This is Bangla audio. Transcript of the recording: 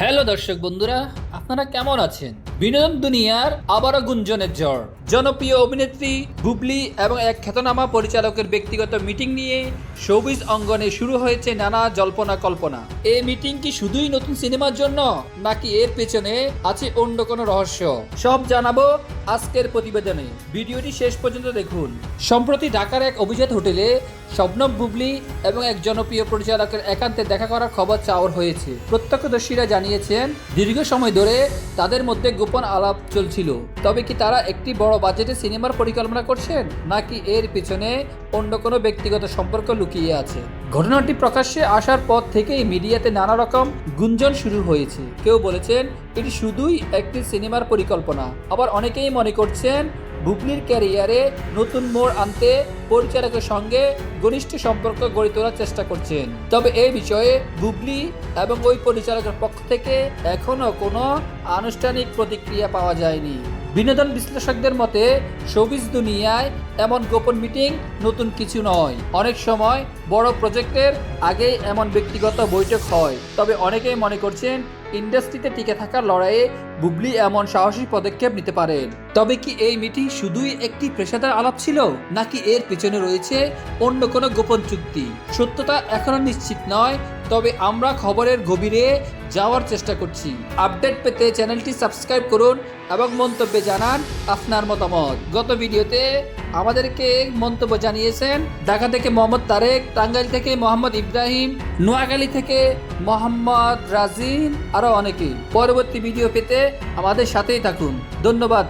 হ্যালো দর্শক বন্ধুরা, আপনারা কেমন আছেন? বিনোদন দুনিয়ার আবারও গুঞ্জনের জ্বর জনপ্রিয় অভিনেত্রী বুবলি এবং এক খ্যাতনামা পরিচালকের ব্যক্তিগত মিটিং নিয়ে শোবিজ অঙ্গনে শুরু হয়েছে নানা জল্পনা কল্পনা। এই মিটিং কি শুধুই নতুন সিনেমার জন্য, নাকি এর পেছনে আছে অন্য কোনো রহস্য? সব জানাব আজকের প্রতিবেদনে। ভিডিওটি শেষ পর্যন্ত দেখুন। সম্প্রতি ঢাকার এক অভিজাত হোটেলে শবনম বুবলি এবং এক জনপ্রিয় পরিচালকের একান্তে দেখা করার খবর চাওয়ার হয়েছে। প্রত্যক্ষদর্শীরা জানিয়েছেন, দীর্ঘ সময় ধরে তাদের মধ্যে গোপন আলাপ চলছিল। তবে কি তারা একটি বড় বাজেটে সিনেমার পরিকল্পনা করছেন, নাকি এর পিছনে অন্য কোনো ব্যক্তিগত সম্পর্ক লুকিয়ে আছে? ঘটনাটি প্রকাশ্যে আসার পর থেকেই মিডিয়াতে নানা রকম গুঞ্জন শুরু হয়েছে। কেউ বলেছেন, এটি শুধুই একটি সিনেমার পরিকল্পনা। আবার অনেকেই মনে করছেন বুবলির ক্যারিয়ারে নতুন মোড় আনতে পরিচালকের সঙ্গে ঘনিষ্ঠ সম্পর্ক গড়ে তোলার চেষ্টা করছেন। তবে এই বিষয়ে বুবলি এবং ওই পরিচালকের পক্ষ থেকে এখনও কোনো আনুষ্ঠানিক প্রতিক্রিয়া পাওয়া যায়নি। বিনোদন বিশ্লেষকদের মতে, শোবিজ দুনিয়ায় এমন গোপন মিটিং নতুন কিছু নয়। অনেক সময় বড় প্রজেক্টের আগেই এমন ব্যক্তিগত বৈঠক হয়। তবে অনেকেই মনে করছেন ইন্ডাস্ট্রিতে টিকে থাকার লড়াইয়ে বুবলি এমন সাহসী পদক্ষেপ নিতে পারেন। তবে কি এই মিটিং শুধুই একটি পেশাদার আলাপ ছিল, নাকি এর পেছনে রয়েছে অন্য কোনো গোপন চুক্তি? সত্যতা এখনও নিশ্চিত নয় তবে আমরা খবরের গভীরে যাওয়ার চেষ্টা করছি। আপডেট পেতে চ্যানেলটি সাবস্ক্রাইব করুন এবং মন্তব্যে জানান আপনার মতামত। গত ভিডিওতে আমাদেরকে মন্তব্য জানিয়েছেন ঢাকা থেকে মোহাম্মদ তারেক, টাঙ্গাইল থেকে মোহাম্মদ ইব্রাহিম, নোয়াখালী থেকে মোহাম্মদ রাজিন, আরও অনেকেই পরবর্তী ভিডিও পেতে আমাদের সাথেই থাকুন। ধন্যবাদ।